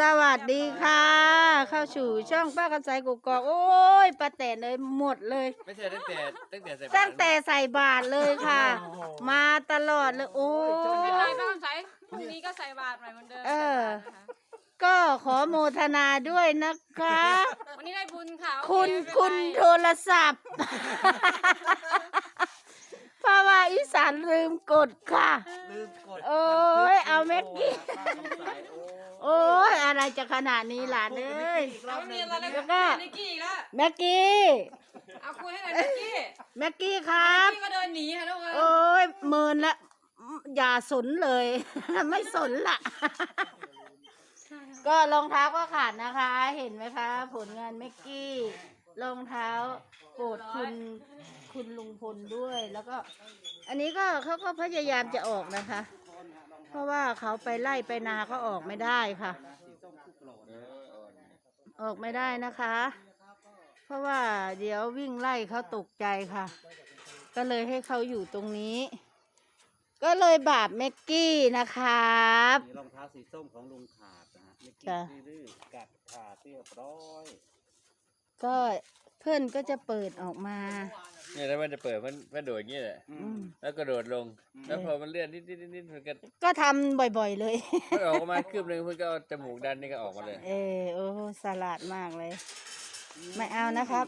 สวัสดีค่ะ เข้าสู่ช่องป้ากระใสกกอกโอ้ยป้าแตนเลยหมดเลย ไม่ใช่ตั้งแต่ตั้งแต่ใส่บาตรตั้งแต่ใส่บาทเลยค่ะ มาตลอดเลยโอ้ยไม่เป็นไรป้าคำใสพรุ่งนี้ก็ใส่บาตรใหม่เหมือนเดิมเออใส่บาตรนะคะก็ขอโมทนาด้วยนะคะ วันนี้ได้บุญค่ะโอเคุณไม่เป็นไร คุณโทรศัพท์ เพราะว่าอีสานลืมกดค่ะ ลืมกดโอ้ยเอาแม็กกี้ป้าสงสัยโอ้โอ้ยอะไรจะขนาดนี้หลานเอ้ย เอาไม่มีอะไรเลยแล้วก็ นิกกี้อีกแล้วแม็กกี้ เอาคุยให้หน่อยนิกกี้แม็กกี้ครับนิกกี้ก็เดินหนีค่ะทุกคนโอ้ยเมินละอย่าสนเลย ไม่สนละ ก็รองเท้าก็ขาดนะคะ เห็นไหมคะ ผลงานเมกกี้รองเท้าโปรดคุณคุณลุงพลด้วย แล้วก็ อันนี้ก็เขาก็พยายามจะออกนะคะ เพราะว่าเขาไปไล่ไปนาก็ออกไม่ได้ค่ะ ออกไม่ได้นะคะ เพราะว่าเดี๋ยววิ่งไล่เขาตกใจค่ะ ก็เลยให้เขาอยู่ตรงนี้ ก็เลยบาปเมกกี้นะครับรองเท้าสีส้มของลุงขา นะฮะไม่กิจ้ะนดื้อๆกัดขาดเรียบร้อยก็เพื่อนก็จะเปิดออกมา เนี่ยแล้วมันจะเปิดมันมันโดดอย่างนี้แหละ อืม แล้วก็โดดลงแล้วพอมันเลื่อนนิดนิดนิดนิดมันก็ก็ทำบ่อยๆเลย มันออกมาคืบหนึงมันก็เอาจมูกดันนี่ก็ออกมาเลยเออโอ้สลัดมากเลย ไม่เอานะครับ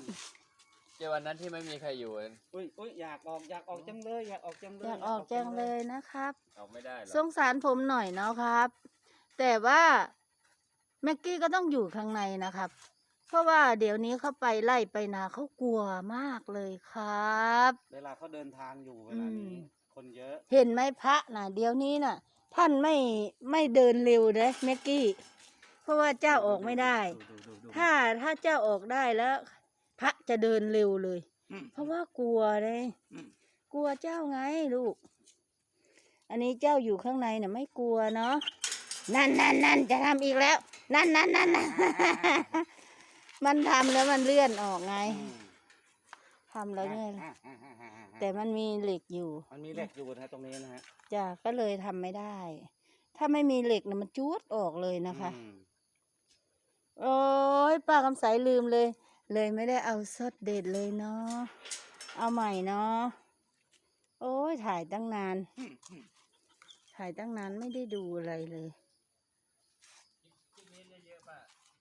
เจ้าวันนั้นที่ไม่มีใครอยู่อุ้ยอุ้ยอยากออกอยากออกจังเลยอยากออกจังเลยอยากออกจังเลยนะครับ ออกไม่ได้หรอกสงสารผมหน่อยเนาะครับ แต่ว่า แม็กกี้ก็ต้องอยู่ข้างในนะครับ เพราะว่าเดี๋ยวนี้เขาไปไล่ไปนาเขากลัวมากเลยครับ เวลาเขาเดินทางอยู่เวลานี้อืมคนเยอะ เห็นไหมพระน่ะเดี๋ยวนี้น่ะ ท่านไม่ไม่เดินเร็วเลยแม็กกี้ เพราะว่าเจ้าออกไม่ได้ดูดูดูถ้าถ้าเจ้าออกได้แล้ว พระจะเดินเร็วเลยอืมเพราะว่ากลัวเลยอืมกลัวเจ้าไงลูก อันนี้เจ้าอยู่ข้างในน่ะไม่กลัวเนาะ นั่นนั่นนั่นจะทำอีกแล้ว นั่นนั่นนั่นนั่นมันทำแล้วมันเลื่อนออกไงอืมทำแล้วเนี่ยอะอะอะอะอะแต่มันมีเหล็กอยู่ มันมีเหล็กอยู่นะฮะตรงนี้นะฮะจ้ะก็เลยทำไม่ได้ ถ้าไม่มีเหล็กนะมันจูดออกเลยนะคะอืมโอ้ยป้าคำใสลืมเลย เลยไม่ได้เอาสดเด็ดเลยเนาะเอาใหม่เนาะโอ้ยถ่ายตั้งนาน ถ่ายตั้งนานไม่ได้ดูอะไรเลย คลิปนี้เยอะๆป่ะ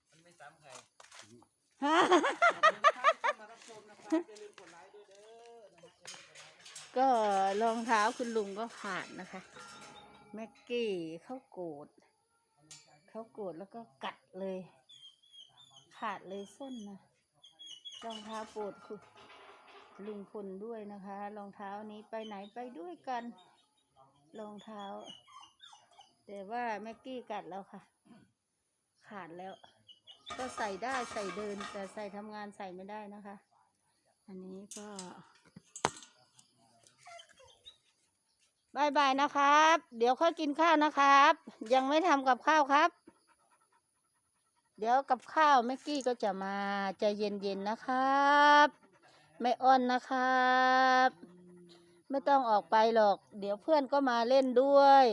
มันไม่ซ้ำใคร ฮะ ก็รองเท้าคุณลุงก็ขาดนะคะ แม็กกี้เขาโกรธเขาโกรธแล้วก็กัดเลย ขาดเลยส้นนะรองเท้าโปรดคุณลุงพลด้วยนะคะ รองเท้านี้ไปไหนไปด้วยกันรองเท้า แต่ว่าแม็กกี้กัดแล้วค่ะ ขาดแล้ว ก็ใส่ได้ใส่เดิน แต่ใส่ทำงานใส่ไม่ได้นะคะ อันนี้ก็บายบายนะครับ เดี๋ยวค่อยกินข้าวนะครับ ยังไม่ทำกับข้าวครับ เดี๋ยวกับข้าวแม็กกี้ก็จะมาใจเย็นๆนะครับ ไม่อ้อนนะครับ ไม่ต้องออกไปหรอก เดี๋ยวเพื่อนก็มาเล่นด้วย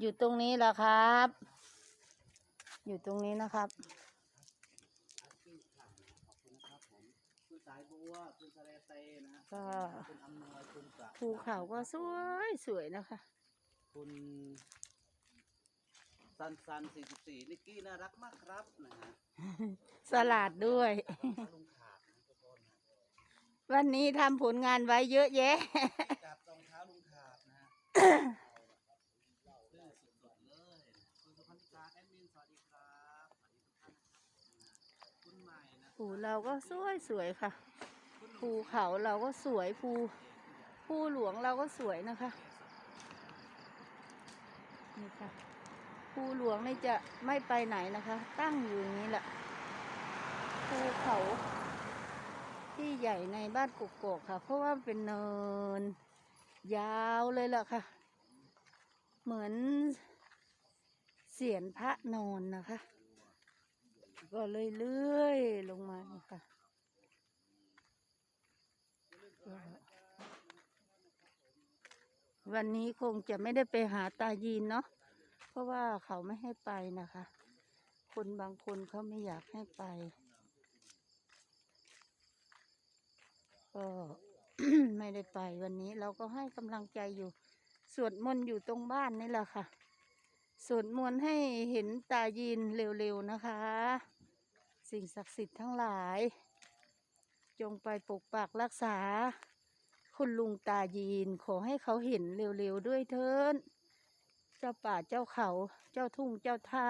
อยู่ตรงนี้แหละครับ อยู่ตรงนี้นะครับคุณสายบัวคุณสะเลเตนะฮะก็คุณอำนวยคุณสะภูเขาก็สวยสวยนะคะ คุณซันซันสี่สิบสี่นิกกี้น่ารักมากครับนะฮะสลัดด้วยลุงขาดนะทุกคนนะวันนี้ทำผลงานไว้เยอะแยะกับรองเท้าลุงขาดนะฮะ เรื่องสุดๆเลยคุณสุพันธิกาแอดมินสวัสดีครับสวัสดีทุกท่านนะครับคุณใหม่นะ ภูเราก็สวยสวยค่ะ ภูเขาเราก็สวยภูภูหลวงเราก็สวยนะคะนี่ค่ะภูหลวงนี่จะไม่ไปไหนนะคะ ตั้งอยู่อย่างนี้แหละภูเขาที่ใหญ่ในบ้านกกอกค่ะ เพราะว่าเป็นเนิน ยาวเลยล่ะค่ะ เหมือนเสียนพระนอนนะคะ ก็เลยเลื่อยลงมาค่ะวันนี้คงจะไม่ได้ไปหาตายีนเนาะเพราะว่าเขาไม่ให้ไปนะคะ คนบางคนเขาไม่อยากให้ไป ก็ไม่ได้ไปวันนี้เราก็ให้กำลังใจอยู่ สวดมนต์อยู่ตรงบ้านนี่แหละค่ะสวดมนต์ให้เห็นตายีนเร็วๆนะคะ สิ่งศักดิ์สิทธิ์ทั้งหลาย จงไปปกปักรักษา คุณลุงตายีนขอให้เขาเห็นเร็วๆด้วยเถินเจ้าป่าเจ้าเขาเจ้าทุ่งเจ้าท่า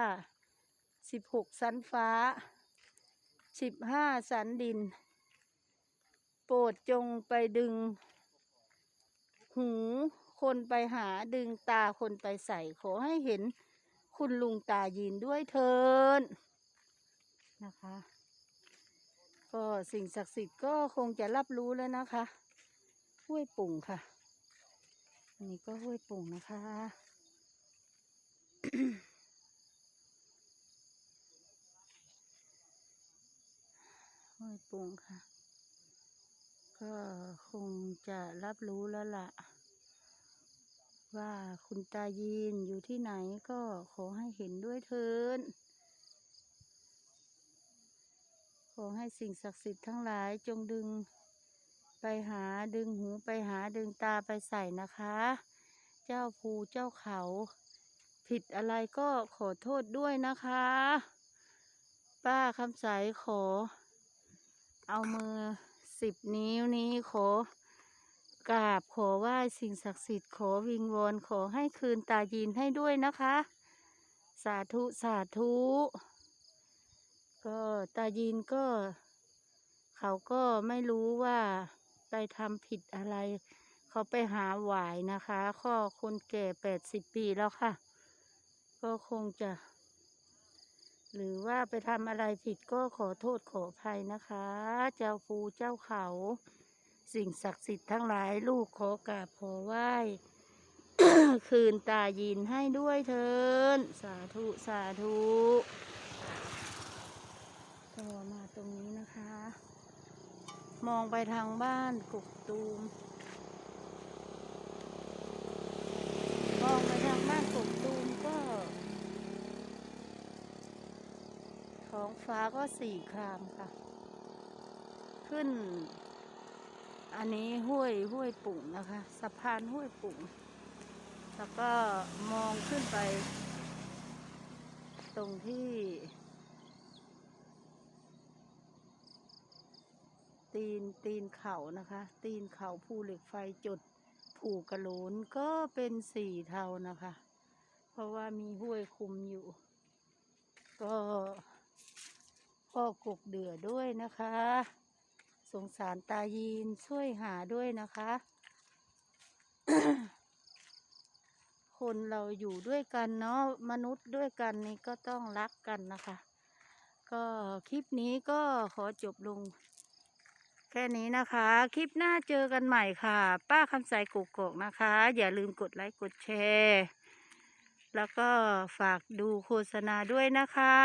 สิบหกสันฟ้าสิบห้าสันดิน โปรดจงไปดึง หูคนไปหาดึงตาคนไปใส่ขอให้เห็นคุณลุงตายีนด้วยเถิน นะคะ ก็สิ่งศักดิ์สิทธิ์ก็คงจะรับรู้แล้วนะคะ ห้วยปุ่งค่ะ อันนี้ก็ห้วยปุ่งนะคะห้วยปุ่งค่ะ ก็คงจะรับรู้แล้วล่ะว่าคุณตายีนอยู่ที่ไหนก็ขอให้เห็นด้วยเถิน ขอให้สิ่งศักดิ์สิทธิ์ทั้งหลายจงดึงไปหาดึงหูไปหาดึงตาไปใส่นะคะ เจ้าภูเจ้าเขา ผิดอะไรก็ขอโทษด้วยนะคะ ป้าคำใสขอ เอามือสิบนิ้วนี้ขอกราบขอไหว้สิ่งศักดิ์สิทธิ์ขอวิงวอนขอให้คืนตายีนให้ด้วยนะคะ สาธุสาธุ ก็ตายีนก็ เขาก็ไม่รู้ว่าไปทำผิดอะไร เขาไปหาหวายนะคะ ข้อคนแก่แปดสิบปีแล้วค่ะ ก็คงจะ หรือว่าไปทำอะไรผิดก็ขอโทษขออภัยนะคะ เจ้าภูเจ้าเขา สิ่งศักดิ์สิทธิ์ทั้งหลายลูกขอกราบขอไหว้คืนตายินให้ด้วยเถินสาธุ สาธุ ก็มาตรงนี้นะคะ มองไปทางบ้านกกตูม มองไปทางบ้านกกตูมก็ ท้องฟ้าก็สี่ครามค่ะ ขึ้น อันนี้ห้วยห้วยปุ่งนะคะ สะพานห้วยปุ่ง แล้วก็มองขึ้นไป ตรงที่ ตีนตีนเขานะคะ ตีนเขาภูเหล็กไฟจุดผูกระโหลนก็เป็นสีเทานะคะ เพราะว่ามีห้วยคุมอยู่ ก็พ่อกกเดือด้วยนะคะ สงสารตายีนช่วยหาด้วยนะคะ คนเราอยู่ด้วยกันเนาะมนุษย์ด้วยกันนี่ก็ต้องรักกันนะคะ ก็คลิปนี้ก็ขอจบลง แค่นี้นะคะ คลิปหน้าเจอกันใหม่ค่ะ ป้าคำใสกุกกกนะคะ อย่าลืมกดไลค์กดแชร์ แล้วก็ฝากดูโฆษณาด้วยนะคะ